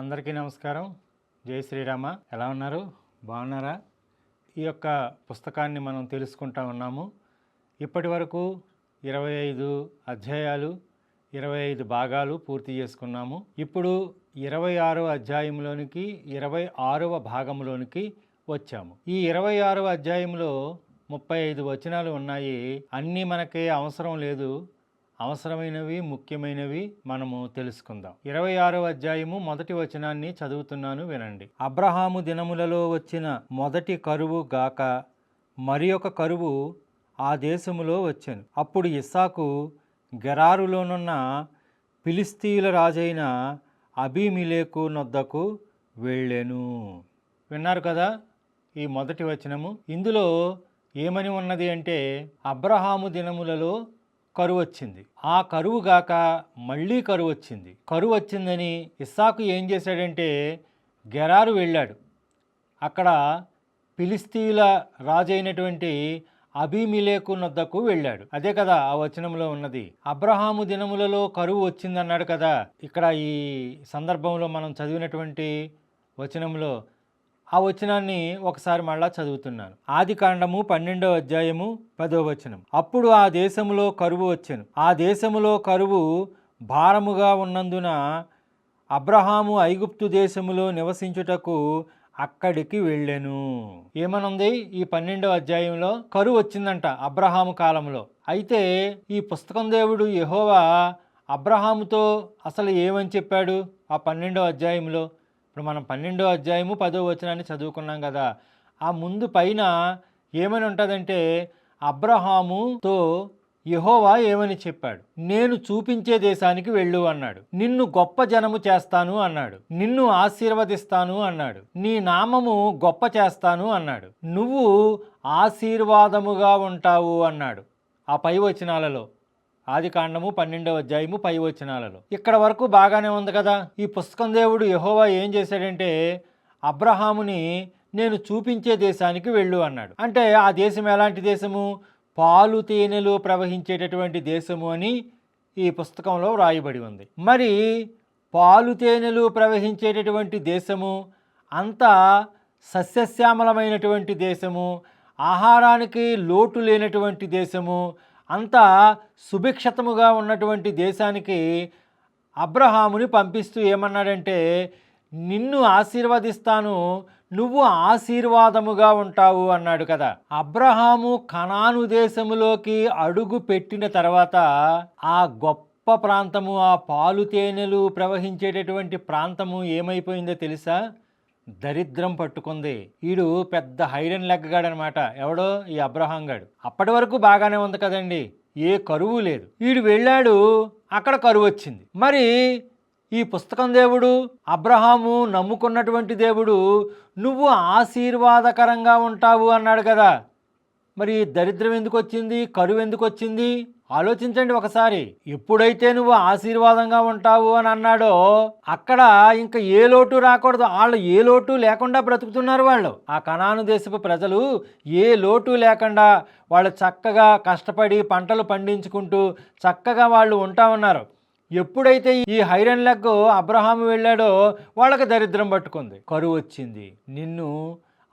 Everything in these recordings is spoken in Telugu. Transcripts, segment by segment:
అందరికీ నమస్కారం. జై శ్రీరామ. ఎలా ఉన్నారు? బాగున్నారా? ఈ యొక్క పుస్తకాన్ని మనం తెలుసుకుంటా ఉన్నాము. ఇప్పటి వరకు ఇరవై ఐదు అధ్యాయాలు ఇరవై ఐదు భాగాలు పూర్తి చేసుకున్నాము. ఇప్పుడు ఇరవై ఆరవ అధ్యాయంలోనికి ఇరవై ఆరవ భాగంలోనికి వచ్చాము. ఈ ఇరవై ఆరవ అధ్యాయంలో ముప్పై ఐదు వచనాలు ఉన్నాయి. అన్నీ మనకి అవసరం లేదు. అవసరమైనవి ముఖ్యమైనవి మనము తెలుసుకుందాం. ఇరవై ఆరో అధ్యాయము మొదటి వచనాన్ని చదువుతున్నాను వినండి. అబ్రహాము దినములలో వచ్చిన మొదటి కరువు గాక మరి ఒక కరువు ఆ దేశములో వచ్చాను. అప్పుడు ఇస్సాకు గెరారులోనున్న పిలిస్తీయుల రాజైన అభిమిలేకు నొద్దకు వెళ్ళాను. విన్నారు కదా ఈ మొదటి వచనము? ఇందులో ఏమని ఉన్నది అంటే అబ్రహాము దినములలో కరువు వచ్చింది ఆ కరువు గాక మళ్ళీ కరువు వచ్చింది కరువు వచ్చిందని ఇస్సాకు ఏం చేశాడంటే గెరారు వెళ్ళాడు. అక్కడ ఫిలిస్తీయుల రాజైనటువంటి అభిమిలేకు నొద్దకు వెళ్ళాడు. అదే కదా ఆ వచనంలో ఉన్నది. అబ్రహాము దినములలో కరువు వచ్చిందన్నాడు కదా. ఇక్కడ ఈ సందర్భంలో మనం చదివినటువంటి వచనంలో ఆ వచనాన్ని ఒకసారి మళ్ళా చదువుతున్నాను. ఆది కాండము పన్నెండవ అధ్యాయము పదో వచనం. అప్పుడు ఆ దేశములో కరువు వచ్చెను. ఆ దేశములో కరువు భారముగా ఉన్నందున అబ్రహాము ఐగుప్తు దేశములో నివసించుటకు అక్కడికి వెళ్ళాను. ఏమనుంది? ఈ పన్నెండవ అధ్యాయంలో కరువు వచ్చిందంట అబ్రహాము కాలంలో. అయితే ఈ పుస్తకం దేవుడు యహోవా అబ్రహాముతో అసలు ఏమని చెప్పాడు? ఆ పన్నెండవ అధ్యాయంలో ఇప్పుడు మనం పన్నెండో అధ్యాయము పదో వచనాన్ని చదువుకున్నాం కదా ఆ ముందు పైన ఏమని ఉంటుందంటే అబ్రహాముతో యహోవా ఏమని చెప్పాడు? నేను చూపించే దేశానికి వెళ్ళు అన్నాడు. నిన్ను గొప్ప జనము చేస్తాను అన్నాడు. నిన్ను ఆశీర్వదిస్తాను అన్నాడు. నీ నామము గొప్ప చేస్తాను అన్నాడు. నువ్వు ఆశీర్వాదముగా ఉంటావు అన్నాడు. ఆ పై వచనాలలో ఆదికాండము పన్నెండవ అధ్యాయము పై వచనాలలో. ఇక్కడ వరకు బాగానే ఉంది కదా? ఈ పుస్తకం దేవుడు యహోవా ఏం చేశాడంటే అబ్రహాముని నేను చూపించే దేశానికి వెళ్ళు అన్నాడు. అంటే ఆ దేశం ఎలాంటి దేశము? పాలు తేనెలు ప్రవహించేటటువంటి దేశము అని ఈ పుస్తకంలో వ్రాయబడి ఉంది. మరి పాలు తేనెలు ప్రవహించేటటువంటి దేశము అంతా సస్యశ్యామలమైనటువంటి దేశము ఆహారానికి లోటు లేనటువంటి దేశము అంతా సుభిక్షతముగా ఉన్నటువంటి దేశానికి అబ్రహాముని పంపిస్తూ ఏమన్నాడంటే నిన్ను ఆశీర్వదిస్తాను నువ్వు ఆశీర్వాదముగా ఉంటావు అన్నాడు కదా. అబ్రహాము కనాను దేశములోకి అడుగు పెట్టిన తర్వాత ఆ గొప్ప ప్రాంతము ఆ పాలు తేనెలు ప్రవహించేటటువంటి ప్రాంతము ఏమైపోయిందో తెలుసా? దరిద్రం పట్టుకుంది. ఈడు పెద్ద హైరన్ లెగ్గగాడనమాట. ఎవడో? ఈ అబ్రహాం గాడు. అప్పటి వరకు బాగానే ఉంది కదండి. ఏ కరువు లేదు. ఈడు వెళ్ళాడు అక్కడ కరువు వచ్చింది. మరి ఈ పుస్తకం దేవుడు అబ్రహాము నమ్ముకున్నటువంటి దేవుడు నువ్వు ఆశీర్వాదకరంగా ఉంటావు అన్నాడు కదా. మరి దరిద్రం ఎందుకు వచ్చింది? కరువు ఎందుకు వచ్చింది? ఆలోచించండి ఒకసారి. ఎప్పుడైతే నువ్వు ఆశీర్వాదంగా ఉంటావు అని అన్నాడో అక్కడ ఇంకా ఏ లోటు రాకూడదు. వాళ్ళు ఏ లోటు లేకుండా బ్రతుకుతున్నారు వాళ్ళు. ఆ కణాను దేశపు ప్రజలు ఏ లోటు లేకుండా వాళ్ళు చక్కగా కష్టపడి పంటలు పండించుకుంటూ చక్కగా వాళ్ళు ఉంటా ఉన్నారు. ఎప్పుడైతే ఈ హైరన్ లెగ్ అబ్రహాము వెళ్ళాడో వాళ్ళకి దరిద్రం పట్టుకుంది. కరువు వచ్చింది. నిన్ను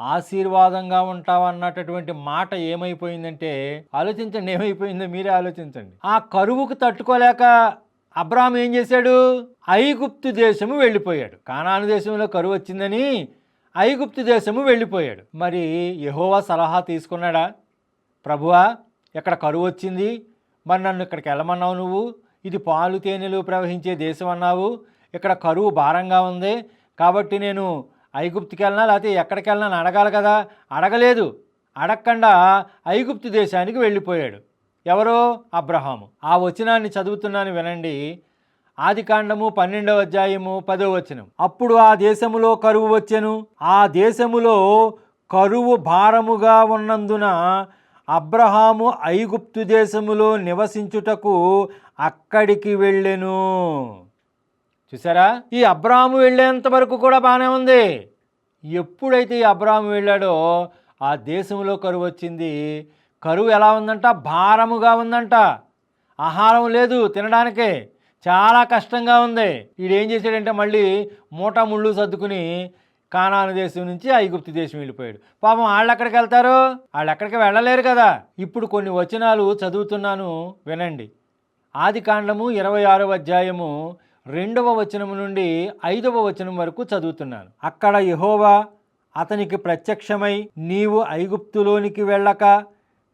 ఆశీర్వాదంగా ఉంటావన్నటువంటి మాట ఏమైపోయిందంటే ఆలోచించండి ఏమైపోయిందో మీరే ఆలోచించండి. ఆ కరువుకు తట్టుకోలేక అబ్రాహం ఏం చేశాడు? ఐగుప్తు దేశము వెళ్ళిపోయాడు. కానాను దేశంలో కరువు వచ్చిందని ఐగుప్తు దేశము వెళ్ళిపోయాడు. మరి యహోవా సలహా తీసుకున్నాడా? ప్రభువా ఇక్కడ కరువు వచ్చింది? మరి నన్ను ఇక్కడికి వెళ్ళమన్నావు నువ్వు? ఇది పాలు తేనెలు ప్రవహించే దేశం అన్నావు. ఇక్కడ కరువు భారంగా ఉంది. కాబట్టి నేను ఐగుప్తుకి వెళ్ళినా లేకపోతే ఎక్కడికి వెళ్ళినా అడగాలి కదా. అడగలేదు. అడగకుండా ఐగుప్తు దేశానికి వెళ్ళిపోయాడు. ఎవరో? అబ్రహాము. ఆ వచనాన్ని చదువుతున్నాను వినండి. ఆది కాండము పన్నెండవ అధ్యాయము పదో వచనం. అప్పుడు ఆ దేశములో కరువు వచ్చెను. ఆ దేశములో కరువు భారముగా ఉన్నందున అబ్రహాము ఐగుప్తు దేశములో నివసించుటకు అక్కడికి వెళ్ళెను. చూసారా? ఈ అబ్రాహాము వెళ్ళేంత వరకు కూడా బాగానే ఉంది. ఎప్పుడైతే ఈ అబ్రాహాము వెళ్ళాడో ఆ దేశంలో కరువు వచ్చింది. కరువు ఎలా ఉందంట? భారముగా ఉందంట. ఆహారం లేదు తినడానికే. చాలా కష్టంగా ఉంది. వీడేం చేశాడంటే మళ్ళీ మూటా ముళ్ళు సర్దుకుని కానాను దేశం నుంచి ఐగుప్తు దేశం వెళ్ళిపోయాడు. పాపం వాళ్ళు ఎక్కడికి వెళ్తారు? వాళ్ళు ఎక్కడికి వెళ్ళలేరు కదా. ఇప్పుడు కొన్ని వచనాలు చదువుతున్నాను వినండి. ఆది కాండము ఇరవై ఆరో అధ్యాయము రెండవ వచనం నుండి ఐదవ వచనం వరకు చదువుతున్నాను. అక్కడ యహోవా అతనికి ప్రత్యక్షమై నీవు ఐగుప్తులోనికి వెళ్ళక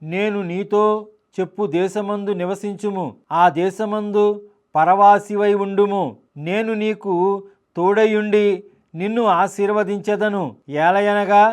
నేను నీతో చెప్పు దేశమందు నివసించుము. ఆ దేశమందు పరవాసివై ఉండుము. నేను నీకు తోడయుండి నిన్ను ఆశీర్వదించెదను. ఏలయనగా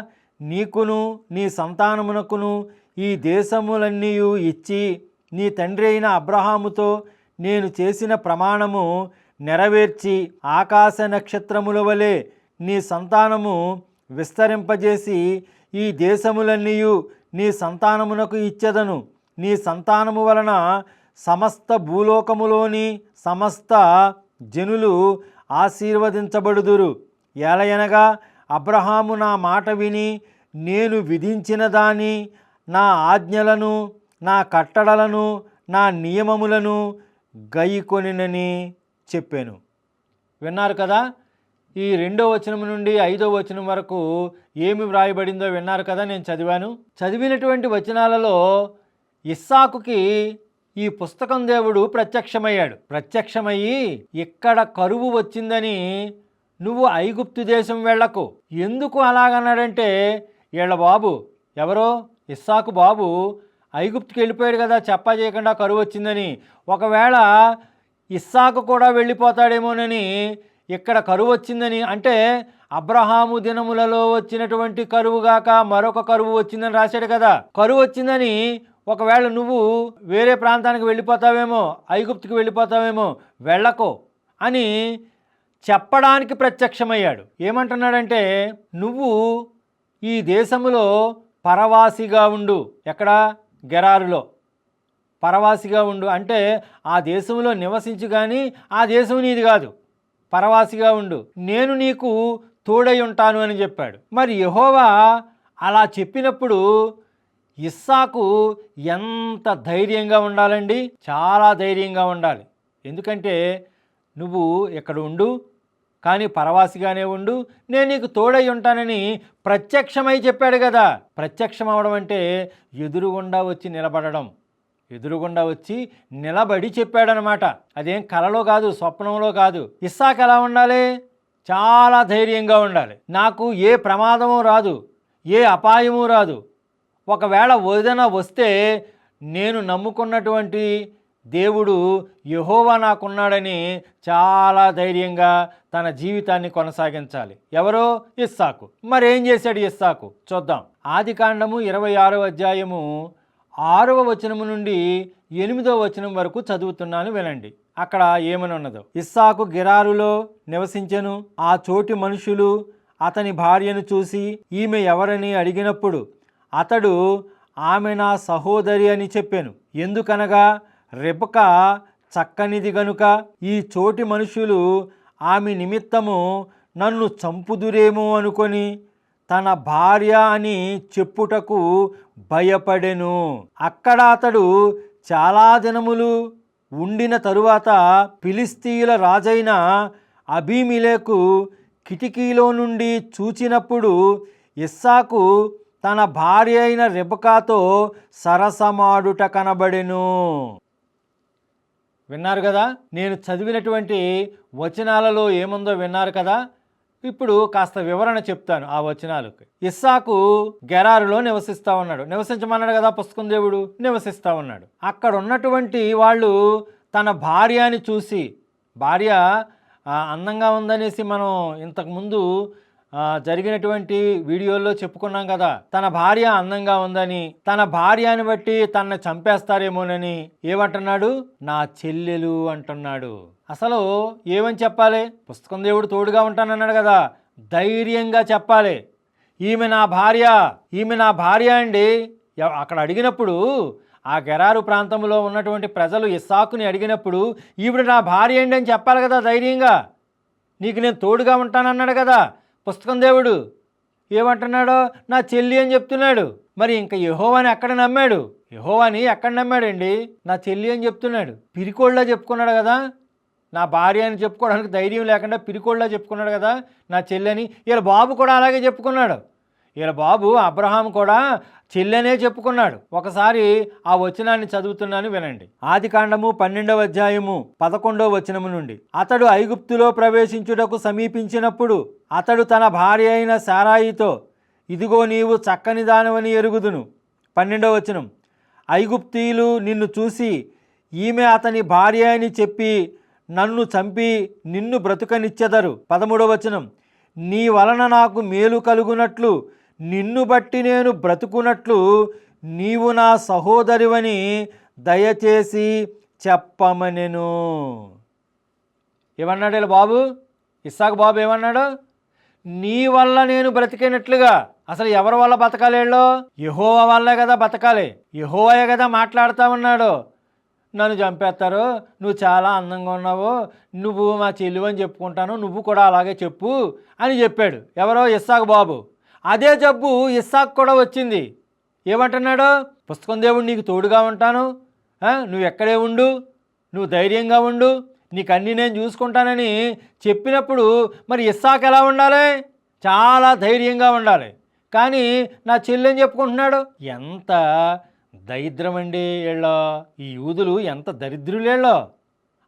నీకును నీ సంతానమునకును ఈ దేశములన్నీ ఇచ్చి నీ తండ్రి అయిన అబ్రహాముతో నేను చేసిన ప్రమాణము నెరవేర్చి ఆకాశ నక్షత్రముల వలె నీ సంతానము విస్తరింపజేసి ఈ దేశములన్నీయు నీ సంతానమునకు ఇచ్చెదను. నీ సంతానము వలన సమస్త భూలోకములోని సమస్త జనులు ఆశీర్వదించబడుదురు. ఏలయనగా అబ్రహాము నా మాట విని నేను విధించిన దాని నా ఆజ్ఞలను నా కట్టడలను నా నియమములను గైకొనినని చెప్పాను. విన్నారు కదా? ఈ రెండో వచనం నుండి ఐదో వచనం వరకు ఏమి వ్రాయబడిందో విన్నారు కదా నేను చదివాను. చదివినటువంటి వచనాలలో ఇస్సాకుకి ఈ పుస్తకం దేవుడు ప్రత్యక్షమయ్యాడు. ప్రత్యక్షమయ్యి ఇక్కడ కరువు వచ్చిందని నువ్వు ఐగుప్తు దేశం వెళ్ళకు. ఎందుకు అలాగన్నాడంటే వీళ్ళ బాబు ఎవరో? ఇస్సాకు బాబు ఐగుప్తుకి వెళ్ళిపోయాడు కదా చెప్పా చేయకుండా కరువు వచ్చిందని. ఒకవేళ ఇస్సాకు కూడా వెళ్ళిపోతాడేమోనని ఇక్కడ కరువు వచ్చిందని అంటే అబ్రహాము దినములలో వచ్చినటువంటి కరువుగాక మరొక కరువు వచ్చిందని రాశాడు కదా. కరువు వచ్చిందని ఒకవేళ నువ్వు వేరే ప్రాంతానికి వెళ్ళిపోతావేమో ఐగుప్తుకి వెళ్ళిపోతావేమో వెళ్ళకో అని చెప్పడానికి ప్రత్యక్షమయ్యాడు. ఏమంటున్నాడంటే నువ్వు ఈ దేశములో పరవాసిగా ఉండు. ఎక్కడ? గెరారులో. పరవాసిగా ఉండు. అంటే ఆ దేశంలో నివసించు కానీ ఆ దేశం నీది కాదు. పరవాసిగా ఉండు. నేను నీకు తోడై ఉంటాను అని చెప్పాడు. మరి యహోవా అలా చెప్పినప్పుడు ఇస్సాకు ఎంత ధైర్యంగా ఉండాలండి? చాలా ధైర్యంగా ఉండాలి. ఎందుకంటే నువ్వు ఇక్కడ ఉండు? కానీ పరవాసిగానే ఉండు. నేను నీకు తోడై ఉంటానని ప్రత్యక్షమై చెప్పాడు కదా. ప్రత్యక్షం అవడం అంటే ఎదురుగుండా వచ్చి నిలబడడం. ఎదురుగుండా వచ్చి నిలబడి చెప్పాడనమాట. అదేం కలలో కాదు స్వప్నంలో కాదు. ఇస్సాక్ ఎలా ఉండాలి? చాలా ధైర్యంగా ఉండాలి. నాకు ఏ ప్రమాదము రాదు ఏ అపాయము రాదు. ఒకవేళ వదిన వస్తే నేను నమ్ముకున్నటువంటి దేవుడు యహోవా నాకున్నాడని చాలా ధైర్యంగా తన జీవితాన్ని కొనసాగించాలి. ఎవరో? ఇస్సాకు. మరేం చేశాడు ఇస్సాకు? చూద్దాం. ఆది కాండము ఇరవై ఆరో అధ్యాయము ఆరవ వచనము నుండి ఎనిమిదవ వచనం వరకు చదువుతున్నాను వినండి. అక్కడ ఏమని ఉన్నదో ఇస్సాకు గిరారులో నివసించెను ఆ చోటి మనుషులు అతని భార్యను చూసి ఈమె ఎవరని అడిగినప్పుడు అతడు ఆమె నా సహోదరి అని చెప్పాను. ఎందుకనగా రెబక చక్కనిది గనుక ఈ చోటి మనుషులు ఆమె నిమిత్తము నన్ను చంపుదురేమో అనుకొని తన భార్య అని చెప్పుటకు భయపడెను. అక్కడ అతడు చాలా దినములు ఉండిన తరువాత ఫిలిస్తీయుల రాజైన అభిమిలేకు కిటికీలో నుండి చూచినప్పుడు ఇస్సాకు తన భార్య అయిన రెబకాతో సరసమాడుట కనబడెను. విన్నారు కదా? నేను చదివినటువంటి వచనాలలో ఏముందో విన్నారు కదా? ఇప్పుడు కాస్త వివరణ చెప్తాను ఆ వచనాలకు. ఇస్సాకు గెరారులో నివసిస్తా ఉన్నాడు. నివసించమన్నాడు కదా పుస్తకం దేవుడు? నివసిస్తా ఉన్నాడు. అక్కడ ఉన్నటువంటి వాళ్ళు తన భార్యని చూసి భార్య అందంగా ఉందనేసి మనం ఇంతకుముందు జరిగినటువంటి వీడియోల్లో చెప్పుకున్నాం కదా తన భార్య అందంగా ఉందని తన భార్యని బట్టి తన చంపేస్తారేమోనని ఏమంటున్నాడు? నా చెల్లెలు అంటున్నాడు. అసలు ఏమని చెప్పాలి? పుస్తకం దేవుడు తోడుగా ఉంటానన్నాడు కదా ధైర్యంగా చెప్పాలి. ఈమె నా భార్య ఈమె నా భార్య అండి. అక్కడ అడిగినప్పుడు ఆ గెరారు ప్రాంతంలో ఉన్నటువంటి ప్రజలు ఇస్సాకుని అడిగినప్పుడు ఈవిడ నా భార్య అండి అని చెప్పాలి కదా ధైర్యంగా. నీకు నేను తోడుగా ఉంటానన్నాడు కదా పుస్తకం దేవుడు. ఏమంటున్నాడో? నా చెల్లి అని చెప్తున్నాడు. మరి ఇంకా యహోవాని ఎక్కడ నమ్మాడు? యహోవాని ఎక్కడ నమ్మాడండి? నా చెల్లి అని చెప్తున్నాడు. పిరికోళ్ళ చెప్పుకున్నాడు కదా. నా భార్య అని చెప్పుకోవడానికి ధైర్యం లేకుండా పిరికోళ్ళ చెప్పుకున్నాడు కదా. నా చెల్లెని వీళ్ళ బాబు కూడా అలాగే చెప్పుకున్నాడు. వీళ్ళ బాబు అబ్రహాం కూడా చెల్లెనే చెప్పుకున్నాడు. ఒకసారి ఆ వచనాన్ని చదువుతున్నాను వినండి. ఆది కాండము పన్నెండవ అధ్యాయము పదకొండవ వచనము నుండి. అతడు ఐగుప్తులో ప్రవేశించుటకు సమీపించినప్పుడు అతడు తన భార్య అయిన సారాయితో ఇదిగో నీవు చక్కని దానవని ఎరుగుదును. పన్నెండవ వచనం. ఐగుప్తీయులు నిన్ను చూసి ఈమె అతని భార్య అని చెప్పి నన్ను చంపి నిన్ను బ్రతుకనిచ్చెదరు. పదమూడవ వచనం. నీ వలన నాకు మేలు కలుగునట్లు నిన్ను బట్టి నేను బ్రతుకున్నట్లు నీవు నా సహోదరివని దయచేసి చెప్పమనెను. ఏమన్నాడు వీళ్ళ బాబు? ఇస్సాకు బాబు ఏమన్నాడు? నీ వల్ల నేను బ్రతికినట్లుగా. అసలు ఎవరి వల్ల బతకాలి యహోవా యహోవ వల్లే కదా బతకాలి. యహోవయే కదా మాట్లాడుతూ ఉన్నాడు. నన్ను చంపేస్తారు. నువ్వు చాలా అందంగా ఉన్నావు. నువ్వు మా చెల్లి అని చెప్పుకుంటాను. నువ్వు కూడా అలాగే చెప్పు అని చెప్పాడు. ఎవరో ఇస్సాకు బాబు. అదే జబ్బు ఇస్సాక్ కూడా వచ్చింది. ఏమంటున్నాడు? పుస్తకం దేవుడు నీకు తోడుగా ఉంటాను. నువ్వు ఎక్కడే ఉండు? నువ్వు ధైర్యంగా ఉండు. నీకు అన్నీ నేను చూసుకుంటానని చెప్పినప్పుడు మరి ఇస్సాక్ ఎలా ఉండాలి? చాలా ధైర్యంగా ఉండాలి. కానీ నా చెల్లెని చెప్పుకుంటున్నాడు? ఎంత దరిద్రం అండి వీళ్ళో. ఈ యూదులు ఎంత దరిద్రులేళ్ళో.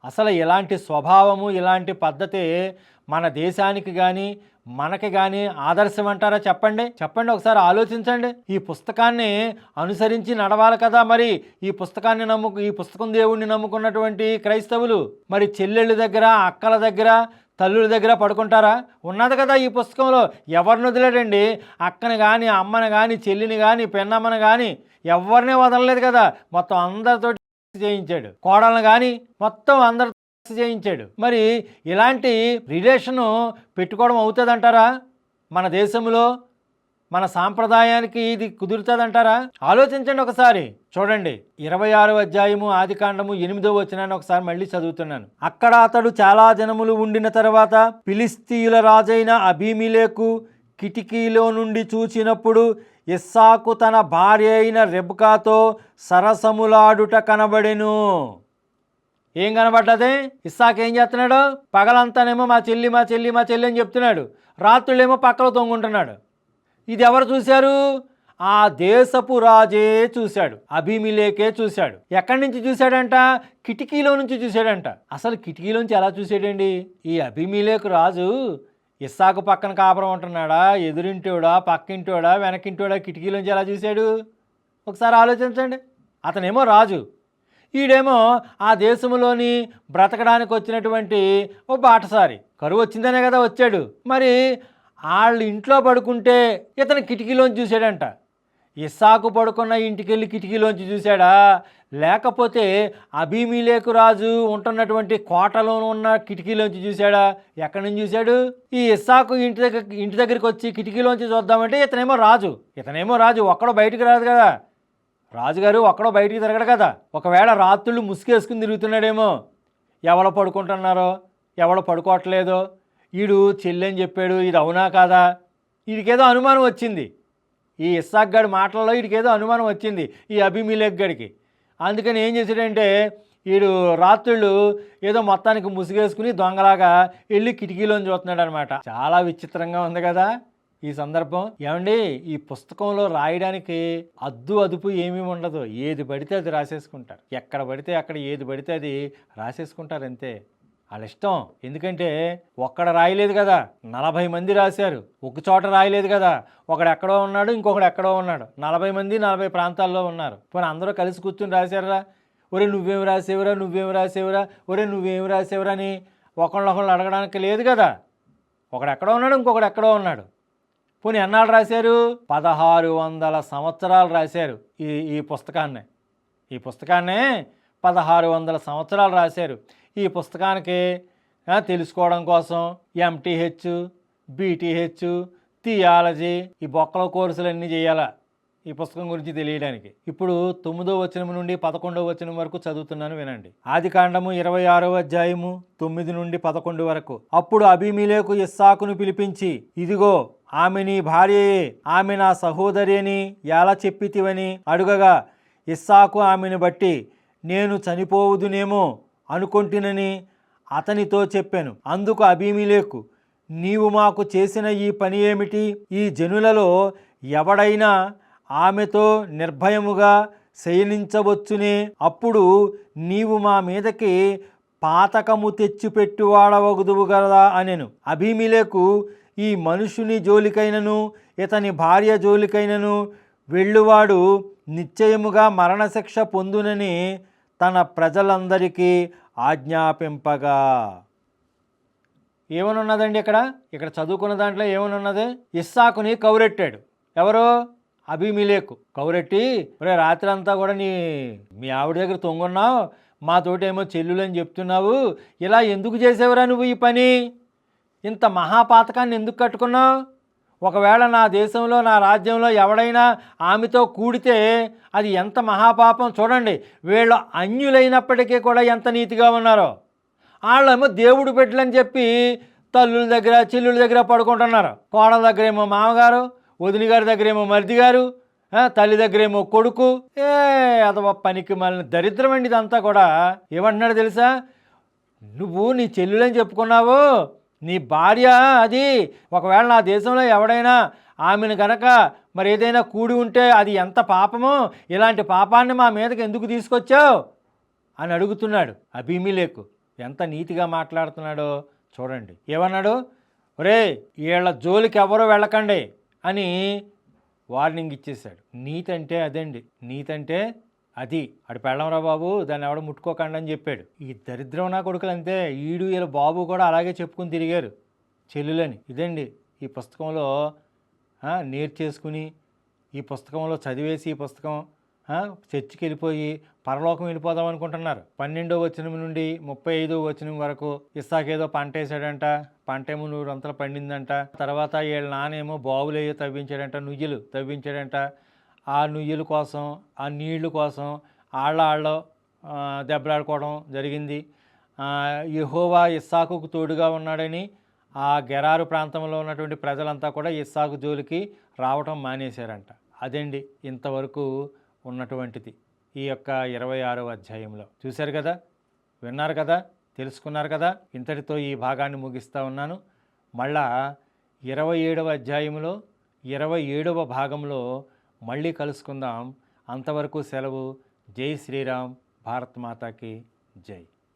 అసలు ఇలాంటి స్వభావము ఇలాంటి పద్ధతి మన దేశానికి కానీ మనకి కానీ ఆదర్శం అంటారా చెప్పండి? చెప్పండి ఒకసారి ఆలోచించండి. ఈ పుస్తకాన్ని అనుసరించి నడవాలి కదా మరి. ఈ పుస్తకాన్ని నమ్ముకు ఈ పుస్తకం దేవుణ్ణి నమ్ముకున్నటువంటి క్రైస్తవులు. మరి చెల్లెళ్ళ దగ్గర అక్కల దగ్గర తల్లుల దగ్గర పడుకుంటారా? ఉన్నది కదా ఈ పుస్తకంలో. ఎవరిని వదిలేడండి? అక్కని కానీ అమ్మని కానీ చెల్లిని కానీ పెన్నమ్మని కానీ ఎవరిని వదలలేదు కదా. మొత్తం అందరితో చేయించాడు. కోడలను కానీ మొత్తం అందరితో చేయించాడు. మరి ఇలాంటి రిలేషను పెట్టుకోవడం అవుతుందంటారా? మన దేశంలో మన సాంప్రదాయానికి ఇది కుదురుతుందంటారా? ఆలోచించండి ఒకసారి. చూడండి ఇరవై ఆరో అధ్యాయము ఆది కాండము ఎనిమిదో వచ్చినాన్ని ఒకసారి మళ్ళీ చదువుతున్నాను. అక్కడ అతడు చాలా జనములు ఉండిన తర్వాత ఫిలిస్తీయుల రాజైన అభిమిలేకు కిటికీలో నుండి చూచినప్పుడు ఇస్సాకు తన భార్య అయిన రెబ్కాతో సరసములాడుట కనబడెను. ఏం కనబడ్డది? ఇస్సాక్ ఏం చేస్తున్నాడు? పగలంతానేమో మా చెల్లి మా చెల్లి మా చెల్లి అని చెప్తున్నాడు. రాత్రులేమో పక్కలో తొంగుంటున్నాడు. ఇది ఎవరు చూశారు? ఆ దేశపు రాజే చూశాడు. అభిమిలేకే చూశాడు. ఎక్కడి నుంచి చూశాడంట? కిటికీలో నుంచి చూశాడంట. అసలు కిటికీలోంచి ఎలా చూశాడండి? ఈ అభిమిలేకు రాజు ఇస్సాకు పక్కన కాపురం ఉంటున్నాడా? ఎదురింటోడా? పక్కింటోడా? వెనకింటోడా కిటికీలోంచి ఎలా చూశాడు? ఒకసారి ఆలోచించండి. అతనేమో రాజు. ఈడేమో ఆ దేశంలోని బ్రతకడానికి వచ్చినటువంటి ఓ బాటసారి. కరువు వచ్చిందనే కదా వచ్చాడు. మరి వాళ్ళు ఇంట్లో పడుకుంటే ఇతను కిటికీలోంచి చూశాడంట. ఇస్సాకు పడుకున్న ఇంటికెళ్ళి కిటికీలోంచి చూశాడా? లేకపోతే అభిమీలేకు రాజు ఉంటున్నటువంటి కోటలో ఉన్న కిటికీలోంచి చూశాడా? ఎక్కడి నుంచి చూశాడు? ఈ ఇస్సాకు ఇంటి దగ్గర ఇంటి దగ్గరికి వచ్చి కిటికీలోంచి చూద్దామంటే ఇతనేమో రాజు. ఇతనేమో రాజు. ఒక్కడో బయటికి రాదు కదా. రాజుగారు ఒక్కడో బయటికి తిరగడు కదా. ఒకవేళ రాత్రులు ముసుగేసుకుని తిరుగుతున్నాడేమో. ఎవడో పడుకుంటున్నారో? ఎవడో పడుకోవట్లేదో? ఈడు చెల్లెని చెప్పాడు ఇది అవునా కాదా? వీడికేదో అనుమానం వచ్చింది. ఈ ఇస్సాక్ గడి మాటల్లో వీడికేదో అనుమానం వచ్చింది ఈ అభిమిలేక్ గడికి అందుకని ఏం చేశాడంటే వీడు రాత్రుళ్ళు ఏదో మొత్తానికి ముసుగేసుకుని దొంగలాగా వెళ్ళి కిటికీలోని చూస్తున్నాడు అనమాట చాలా విచిత్రంగా ఉంది కదా. ఈ సందర్భం ఏమండి? ఈ పుస్తకంలో రాయడానికి అద్దు అదుపు ఏమీ ఉండదు. ఏది పడితే అది రాసేసుకుంటారు. ఎక్కడ పడితే అక్కడ ఏది పడితే అది రాసేసుకుంటారు అంతే. వాళ్ళ ఇష్టం. ఎందుకంటే ఒక్కడ రాయలేదు కదా. నలభై మంది రాశారు. ఒక చోట రాయలేదు కదా. ఒకడు ఎక్కడో ఉన్నాడు ఇంకొకడు ఎక్కడో ఉన్నాడు. నలభై మంది నలభై ప్రాంతాల్లో ఉన్నారు. పోనీ అందరూ కలిసి కూర్చుని రాశారా? ఒరే నువ్వేం రాసేవరా? నువ్వేం రాసేవరా? ఒరే నువ్వేం రాసేవరా అని ఒకళ్ళొకళ్ళు అడగడానికి లేదు కదా. ఒకడు ఎక్కడో ఉన్నాడు ఇంకొకడు ఎక్కడో ఉన్నాడు. పోనీ ఎన్నాళ్ళు రాశారు? పదహారు వందల సంవత్సరాలు రాశారు ఈ ఈ పుస్తకాన్ని. ఈ పుస్తకాన్ని పదహారు వందల సంవత్సరాలు రాశారు. ఈ పుస్తకానికి తెలుసుకోవడం కోసం ఎంటీహెచ్ బీటీహెచ్ థియాలజీ ఈ బొక్కల కోర్సులు అన్నీ చేయాలా? ఈ పుస్తకం గురించి తెలియడానికి. ఇప్పుడు తొమ్మిదో వచనం నుండి పదకొండవ వచనం వరకు చదువుతున్నాను వినండి. ఆది కాండము ఇరవై ఆరో అధ్యాయము తొమ్మిది నుండి పదకొండు వరకు. అప్పుడు అభిమీలేకు ఇస్సాకును పిలిపించి ఇదిగో ఆమె నీ భార్యయే ఆమె నా సహోదరి అని ఎలా చెప్పితివని అడుగగా ఇస్సాకు ఆమెను బట్టి నేను చనిపోవుదునేమో అనుకొంటినని అతనితో చెప్పాను. అందుకు అభిమిలేకు నీవు మాకు చేసిన ఈ పని ఏమిటి? ఈ జనులలో ఎవడైనా ఆమెతో నిర్భయముగా శయనించవచ్చునే? అప్పుడు నీవు మా మీదకి పాతకము తెచ్చిపెట్టువాడవగుదువు కదా అనెను. అభిమిలేకు ఈ మనుషుని జోలికైనను ఇతని భార్య జోలికైనను వెళ్ళువాడు నిశ్చయముగా మరణశిక్ష పొందునని తన ప్రజలందరికీ ఆజ్ఞాపింపగా. ఏమనున్నదండి ఇక్కడ? ఇక్కడ చదువుకున్న దాంట్లో ఏమనున్నది? ఇస్సాకుని కౌరెట్టాడు. ఎవరో? అభిమిలేకు కౌరెట్టి ఒరే రాత్రి అంతా కూడా నీ మీ ఆవిడ దగ్గర తొంగున్నావు? మాతోటేమో చెల్లులని చెప్తున్నావు. ఇలా ఎందుకు చేసేవరా నువ్వు ఈ పని? ఇంత మహాపాతకాన్ని ఎందుకు కట్టుకున్నావు? ఒకవేళ నా దేశంలో నా రాజ్యంలో ఎవడైనా ఆమెతో కూడితే అది ఎంత మహాపాపం? చూడండి వీళ్ళు అన్యులైనప్పటికీ కూడా ఎంత నీతిగా ఉన్నారో. వాళ్ళేమో దేవుడు పెట్టలని చెప్పి తల్లుల దగ్గర చెల్లుల దగ్గర పడుకుంటున్నారు. కోడల దగ్గర ఏమో మామగారు వదిలి గారి దగ్గర ఏమో మరిది గారు తల్లి దగ్గర ఏమో కొడుకు. ఏ అదవ పనికి మళ్ళీ దరిద్రం అండి ఇదంతా కూడా. ఏమంటున్నాడు తెలుసా? నువ్వు నీ చెల్లులని చెప్పుకున్నావు? నీ భార్య అది. ఒకవేళ నా దేశంలో ఎవడైనా ఆమెను గనక మరి ఏదైనా కూడి ఉంటే అది ఎంత పాపమో ఇలాంటి పాపాన్ని మా మీదకి ఎందుకు తీసుకొచ్చావు? అని అడుగుతున్నాడు అభిమిలేకు ఎంత నీతిగా మాట్లాడుతున్నాడో చూడండి. ఏమన్నాడు? ఒరే వీళ్ళ జోలికి ఎవరో వెళ్ళకండి అని వార్నింగ్ ఇచ్చేశాడు. నీతంటే అదండి. నీతంటే అది అటు పెళ్ళంరా బాబు దాన్ని ఎవడ ముట్టుకోకండి అని చెప్పాడు. ఈ దరిద్రం నా కొడుకులు అంతే ఈడు వీళ్ళ బాబు కూడా అలాగే చెప్పుకుని తిరిగారు. చెల్లులని ఇదండి ఈ పుస్తకంలో నేర్చేసుకుని ఈ పుస్తకంలో చదివేసి ఈ పుస్తకం చర్చికి వెళ్ళిపోయి పరలోకం వెళ్ళిపోదాం అనుకుంటున్నారు. పన్నెండో వచనం నుండి ముప్పై ఐదో వచనం వరకు ఇస్సాకేదో పంట వేసాడంట పంట ఏమో నూరు అంతలు పండిందంట తర్వాత వీళ్ళ నానేమో బావులేయో తవ్వించాడంట నుయ్యలు తవ్వించాడంట ఆ నుయ్యల కోసం ఆ నీళ్ళు కోసం ఆళ్ళ ఆళ్ళ దెబ్బలాడుకోవడం జరిగింది. యహోవా ఇస్సాకుకు తోడుగా ఉన్నాడని ఆ గెరారు ప్రాంతంలో ఉన్నటువంటి ప్రజలంతా కూడా ఇస్సాకు జోలికి రావటం మానేశారంట. అదండి ఇంతవరకు ఉన్నటువంటిది ఈ యొక్క ఇరవై ఆరవ అధ్యాయంలో. చూశారు కదా? విన్నారు కదా? తెలుసుకున్నారు కదా? ఇంతటితో ఈ భాగాన్ని ముగిస్తూ ఉన్నాను. మళ్ళా ఇరవై ఏడవ అధ్యాయంలో ఇరవై ఏడవ భాగంలో మళ్ళీ కలుసుకుందాం. అంతవరకు సెలవు. జై శ్రీరామ్. భారత్ మాతాకి జై.